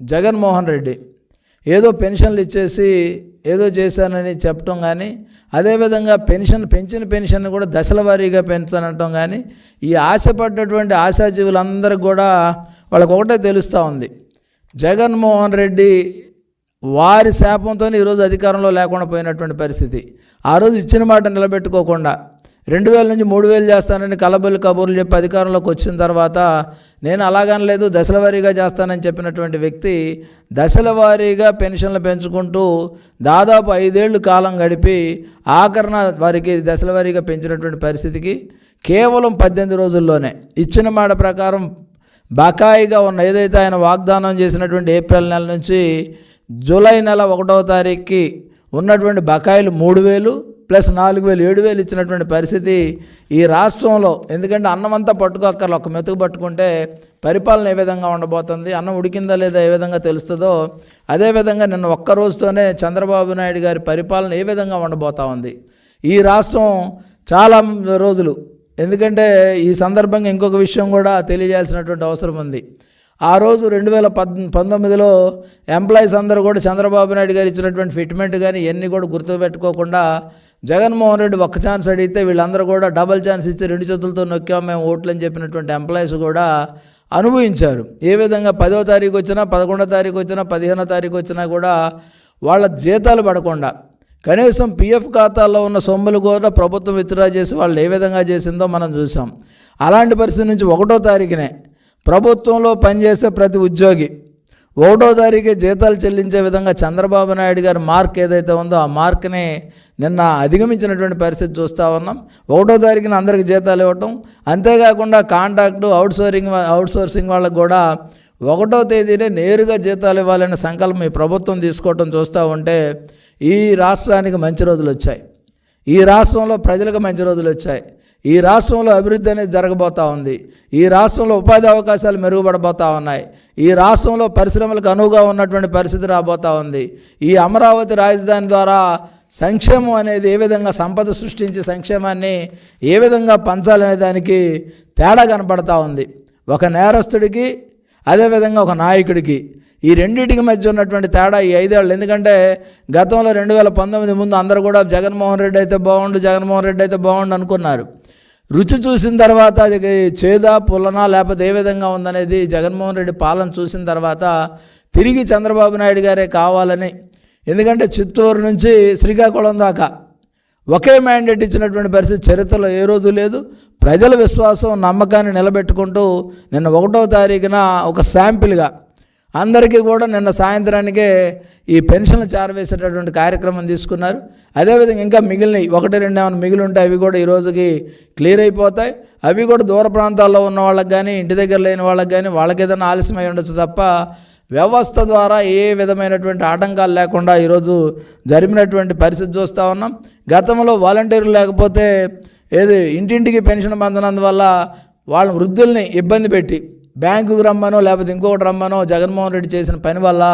జగన్మోహన్ రెడ్డి ఏదో పెన్షన్లు ఇచ్చేసి ఏదో చేశానని చెప్పటం కానీ అదేవిధంగా పెన్షన్ పెంచిన పెన్షన్ కూడా దశల వారీగా పెంచానంటాం కానీ ఈ ఆశపడ్డటువంటి ఆశాజీవులందరికీ కూడా వాళ్ళకు ఒకటే తెలుస్తూ ఉంది. జగన్మోహన్ రెడ్డి వారి శాపంతో ఈరోజు అధికారంలో లేకుండా పోయినటువంటి పరిస్థితి. ఆ రోజు ఇచ్చిన మాట నిలబెట్టుకోకుండా రెండు వేల నుంచి మూడు వేలు చేస్తానని కలబొల్లి కబుర్లు చెప్పి అధికారంలోకి వచ్చిన తర్వాత నేను అలాగనలేదు దశల వారీగా చేస్తానని చెప్పినటువంటి వ్యక్తి దశల వారీగా పెన్షన్లు పెంచుకుంటూ దాదాపు ఐదేళ్ళు కాలం గడిపి ఆఖరణ వారికి దశల వారీగా పెంచినటువంటి పరిస్థితికి కేవలం పద్దెనిమిది రోజుల్లోనే ఇచ్చిన మాట ప్రకారం బకాయిగా ఉన్న ఏదైతే ఆయన వాగ్దానం చేసినటువంటి ఏప్రిల్ నెల నుంచి జూలై నెల ఒకటవ తారీఖుకి ఉన్నటువంటి బకాయిలు మూడు వేలు ప్లస్ నాలుగు వేలు ఏడు వేలు ఇచ్చినటువంటి పరిస్థితి ఈ రాష్ట్రంలో. ఎందుకంటే అన్నం అంతా పట్టుకోక్కర్లు ఒక మెతుకు పట్టుకుంటే పరిపాలన ఏ విధంగా ఉండబోతుంది అన్నం ఉడికిందా లేదా ఏ విధంగా తెలుస్తుందో. అదేవిధంగా నిన్న ఒక్క రోజుతోనే చంద్రబాబు నాయుడు గారి పరిపాలన ఏ విధంగా ఉండబోతా ఉంది. ఈ రాష్ట్రం చాలా రోజులు. ఎందుకంటే ఈ సందర్భంగా ఇంకొక విషయం కూడా తెలియజేయాల్సినటువంటి అవసరం ఉంది. ఆ రోజు రెండు వేల పద్ పంతొమ్మిదిలో ఎంప్లాయీస్ అందరూ కూడా చంద్రబాబు నాయుడు గారు ఇచ్చినటువంటి ఫిట్మెంట్ కానీ ఇవన్నీ కూడా గుర్తుపెట్టుకోకుండా జగన్మోహన్ రెడ్డి ఒక్క ఛాన్స్ అడిగితే వీళ్ళందరూ కూడా డబల్ ఛాన్స్ ఇచ్చి రెండు చేతులతో నొక్కాం మేము ఓట్లని చెప్పినటువంటి ఎంప్లాయీస్ కూడా అనుభవించారు. ఏ విధంగా పదో తారీఖు వచ్చినా పదకొండో తారీఖు వచ్చినా పదిహేనో తారీఖు వచ్చినా కూడా వాళ్ళ జీతాలు పడకుండా కనీసం పిఎఫ్ ఖాతాల్లో ఉన్న సొమ్ములు కూడా ప్రభుత్వం విత్డ్రా చేసి వాళ్ళు ఏ విధంగా చేసిందో మనం చూసాం. అలాంటి పరిస్థితి నుంచి ఒకటో తారీఖునే ప్రభుత్వంలో పనిచేసే ప్రతి ఉద్యోగి ఒకటో తారీఖే జీతాలు చెల్లించే విధంగా చంద్రబాబు నాయుడు గారి మార్క్ ఏదైతే ఉందో ఆ మార్క్ని నిన్న అధిగమించినటువంటి పరిస్థితి చూస్తూ ఉన్నాం. ఒకటో తారీఖున అందరికి జీతాలు ఇవ్వటం. అంతేకాకుండా కాంట్రాక్టు అవుట్సోరింగ్ అవుట్సోర్సింగ్ వాళ్ళకు కూడా ఒకటో తేదీనే నేరుగా జీతాలు ఇవ్వాలనే సంకల్పం ఈ ప్రభుత్వం తీసుకోవటం చూస్తూ ఉంటే ఈ రాష్ట్రానికి మంచి రోజులు వచ్చాయి. ఈ రాష్ట్రంలో ప్రజలకు మంచి రోజులు వచ్చాయి. ఈ రాష్ట్రంలో అభివృద్ధి అనేది జరగబోతూ ఉంది. ఈ రాష్ట్రంలో ఉపాధి అవకాశాలు మెరుగుపడబోతూ ఉన్నాయి. ఈ రాష్ట్రంలో పరిశ్రమలకు అనువుగా ఉన్నటువంటి పరిస్థితి రాబోతూ ఉంది. ఈ అమరావతి రాజధాని ద్వారా సంక్షేమం అనేది ఏ విధంగా సంపద సృష్టించి సంక్షేమాన్ని ఏ విధంగా పంచాలనే దానికి తేడా కనపడతా ఉంది. ఒక నేరస్తుడికి అదేవిధంగా ఒక నాయకుడికి ఈ రెండింటికి మధ్య ఉన్నటువంటి తేడా ఈ ఐదేళ్ళు. ఎందుకంటే గతంలో రెండు వేల పంతొమ్మిది ముందు అందరూ కూడా జగన్మోహన్ రెడ్డి అయితే బాగుండు జగన్మోహన్ రెడ్డి అయితే బాగుండు అనుకున్నారు. రుచి చూసిన తర్వాత అది చేదా పుల్లనా లేకపోతే ఏ విధంగా ఉందనేది జగన్మోహన్ రెడ్డి పాలన చూసిన తర్వాత తిరిగి చంద్రబాబు నాయుడు గారే కావాలని ఎందుకంటే చిత్తూరు నుంచి శ్రీకాకుళం దాకా ఒకే మ్యాండేట్ ఇచ్చినటువంటి పరిస్థితి చరిత్రలో ఏ రోజు లేదు. ప్రజల విశ్వాసం నమ్మకాన్ని నిలబెట్టుకుంటూ నిన్న ఒకటో తారీఖున ఒక శాంపిల్గా అందరికీ కూడా నిన్న సాయంత్రానికే ఈ పెన్షన్లు చేరవేసేటటువంటి కార్యక్రమం తీసుకున్నారు. అదేవిధంగా ఇంకా మిగిలినవి ఒకటి రెండు ఏమైనా మిగిలి ఉంటే అవి కూడా ఈ రోజుకి క్లియర్ అయిపోతాయి. అవి కూడా దూర ప్రాంతాల్లో ఉన్న వాళ్ళకి కానీ ఇంటి దగ్గర లేని వాళ్ళకి కానీ వాళ్ళకి ఏదైనా ఆలస్యం అయి ఉండొచ్చు తప్ప వ్యవస్థ ద్వారా ఏ విధమైనటువంటి ఆటంకాలు లేకుండా ఈరోజు జరిపినటువంటి పరిస్థితి చూస్తూ ఉన్నాం. గతంలో వాలంటీర్లు లేకపోతే ఏది ఇంటింటికి పెన్షన్ పొందనందువల్ల వాళ్ళ వృద్ధుల్ని ఇబ్బంది పెట్టి బ్యాంకుకు రమ్మనో లేకపోతే ఇంకొకటి రమ్మనో జగన్మోహన్ రెడ్డి చేసిన పని వల్ల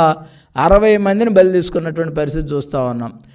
అరవై మందిని బలి తీసుకున్నటువంటి పరిస్థితి చూస్తూ ఉన్నాం.